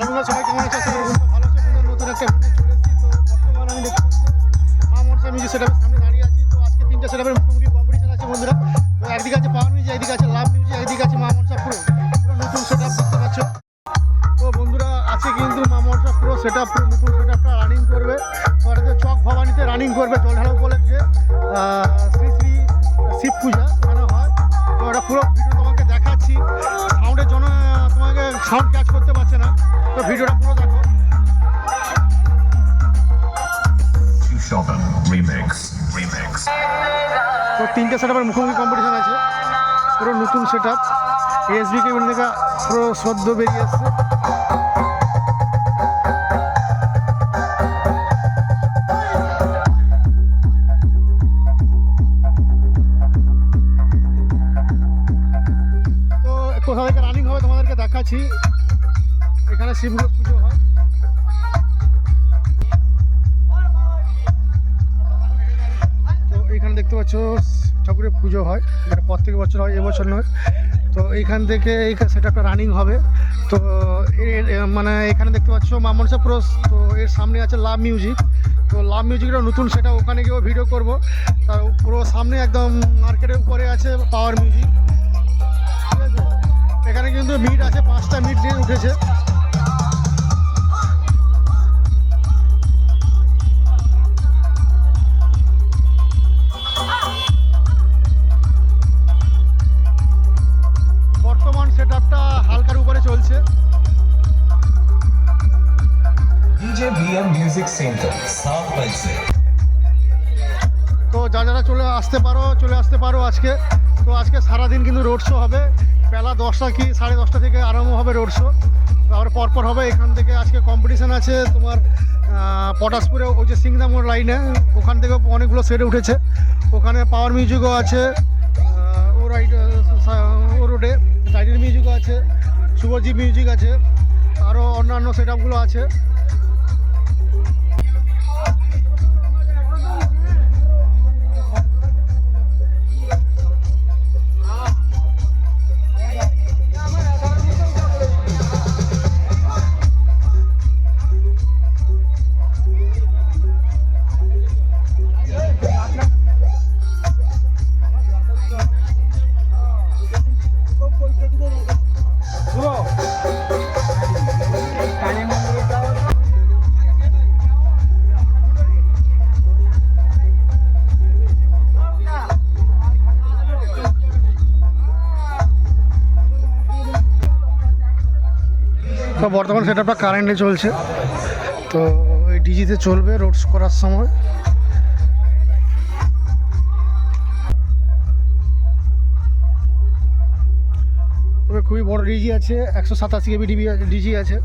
বন্ধুরা সবাই আমি দাঁড়িয়ে আছি। তো আজকে তিনটে সেটআপের মুখোমুখি কম্পিটিশন আছে বন্ধুরা। তো একদিকে আছে পাওয়ার মিউজিক একদিকে আছে লাভ মিউজিক একদিকে আছে মা পুরো নতুন সেটআপ দেখতে পাচ্ছ। তো বন্ধুরা আছে কিন্তু মা মনসা পুরো পুরো নতুন সেটআপটা রানিং করবে। তো চক ভবানীতে রানিং করবে জল ঢালা উপলক্ষে শ্রী শ্রী শিব পূজা হয়। তো এটা পুরো ভিডিও তোমাকে দেখাচ্ছি। সাউন্ডের জন্য তোমাকে সাউন্ড ক্যাচ করতে পারছে না। তো ভিডিওটা পুরো দেখো. তো তিনটে সেট আপের মুখোমুখি কম্পিটিশন আছে। পুরো নতুন সেট আপ এসবি কেবিন থেকে পুরো সদ্য বেরিয়ে এসছে তো কোথা থেকে রানিং হবে তোমাদেরকে দেখাচ্ছি। এখানে শিবগুলো পুজো হয়। তো এইখানে দেখতে পাচ্ছ, ঠাকুরের পুজো হয়। যেটা প্রত্যেক বছর হয়, এবছর নয়। তো এইখান থেকে এইখানে সেটা একটা রানিং হবে। তো মানে এখানে দেখতে পাচ্ছ মামনসা প্রোস তো এর সামনে আছে লাভ মিউজিক তো লাভ মিউজিকের নতুন সেটা ওখানে গিয়েও ভিডিও করব। তার পুরো সামনে একদম মার্কেটের উপরে আছে পাওয়ার মিউজিক ঠিক আছে? এখানে কিন্তু মিট আছে, পাঁচটা মিট দিয়ে উঠেছে। Center, South Pulse. তো যা যারা চলে আসতে পারো চলে আসতে পারো আজকে। তো আজকে সারাদিন কিন্তু রোড শো হবে। বেলা দশটা কি সাড়ে দশটা থেকে আরম্ভ হবে রোড শো। তারপরে পরপর হবে। এখান থেকে আজকে কম্পিটিশান আছে তোমার পটাশপুরে ওই যে সিংদামোড় লাইনে ওখান থেকে অনেকগুলো সেটে উঠেছে। ওখানে পাওয়ার মিউজিকও আছে। ও রাইড ও রোডে টাইটেল মিউজিকও আছে। শুভজিৎ মিউজিক আছে। আরও অন্যান্য সেট আপগুলো আছে। তো বর্তমান সেটআপটা কারেন্টে চলছে। তো ওই ডিজিতে চলবে রোডস করার সময়। খুবই বড় ডিজি আছে, একশো সাতাশি কেবি ডিবি, ডিজি আছে।